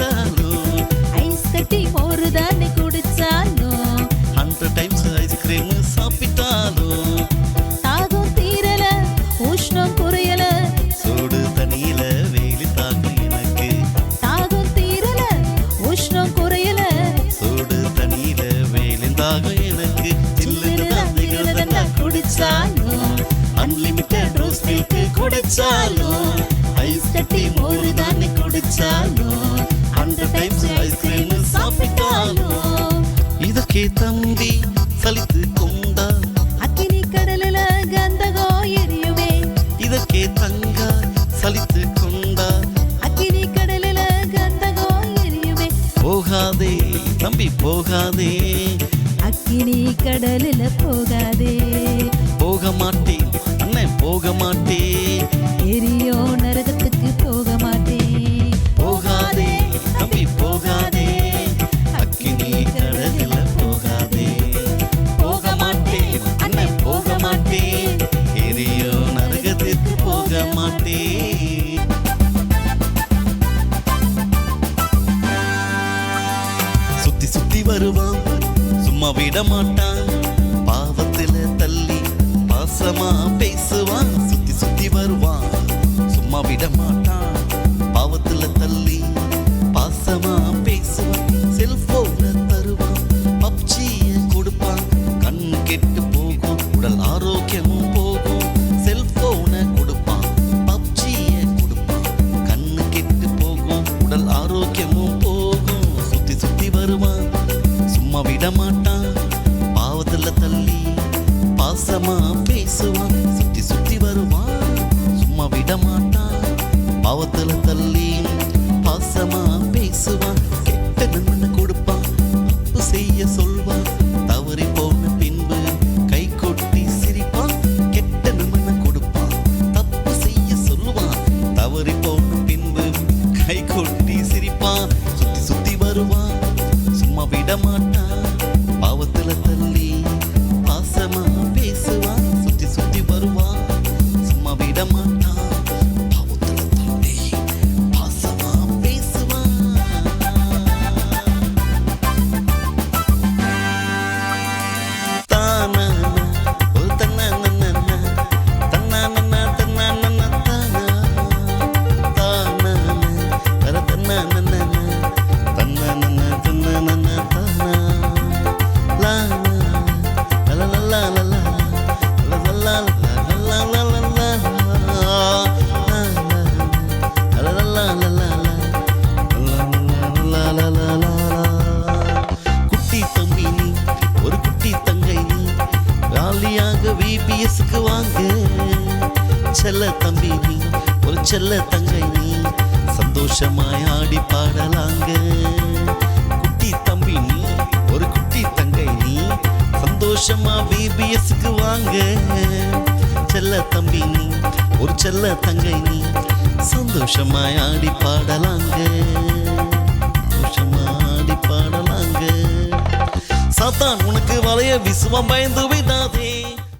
குடிச்சாலும் ஐஸ் கட்டி மோரு தானே குடிச்சாலும் ஹண்ட்ரட் டைம்ஸ் ஐஸ்கிரீம் சாப்பிட்டாலும் தாகம் தீரல உஷ்ணம் குறையல. சூடு தண்ணியில வேலி தாங்கும் எனக்கு. தாகம் தீரல உஷ்ணம் குறையல. சூடு தண்ணியில வேலிந்தாகும் எனக்கு. சில்லுன்னு தண்டா குடிச்சாலும் அன்லிமிட்டட் ரோஸ் மில்க் குடிச்சாலும் ஐஸ் கட்டி மோரு தானே குடிச்சாலும் ஹண்ட்ரட் டைம்ஸ் ஐஸ்கிரீம் சாப்பிட்டாலும் இதற்கே தம்பி சலித்து கொண்டா? அக்கினி கடலுல கந்தகம் எரியுமே? இதற்கே தங்கா சலித்து கொண்டா? அக்கினி கடலுல கந்தகம் எரியுமே? போகாதே தம்பி போகாதே. அக்கினி கடலுல போகாதே. போக மாட்டேன் அண்ணன் போக மாட்டேன். எரியோ நரகத்துக்கு சுத்தி சுத்தி வருவான் சும்மா விட மாட்டான் பாவத்துல தள்ளி பாசமா பேசுவான். சுத்தி சுத்தி வருவான் சும்மா விட மாட்டான் பாவத்துல தள்ளி பாசமா பேசுவான். சுத்தி சுத்தி வருவான். சும்மா விட மாட்டான் பாவத்துல தள்ளி பாசமா பேசுவான். கெட்ட நன்மனை கொடுப்பான். தப்பு செய்ய சொல்வான். தவறி போன பின்பு கை கொட்டி சிரிப்பான். கெட்ட நன்மனை கொடுப்பான். தப்பு செய்ய சொல்லுவான் தவறி போன பின்பு கை கொட்டி சிரிப்பான். the moon விபிஎஸ்க்கு வாங்க. செல்ல தம்பி நீ ஒரு செல்ல தங்கை நீ. சந்தோஷமாய் ஆடி பாடலாங்க. குட்டி தம்பி நீ ஒரு குட்டி தங்கை நீ. சந்தோஷமா விபிஎஸ்க்கு வாங்க. செல்ல தம்பி நீ ஒரு செல்ல தங்கை நீ. சந்தோஷமாய் ஆடி பாடலாங்க. சந்தோஷமா ஆடி பாடலாங்க. சாத்தான் உனக்கு வளைய விசுவம் பயந்து விடாதே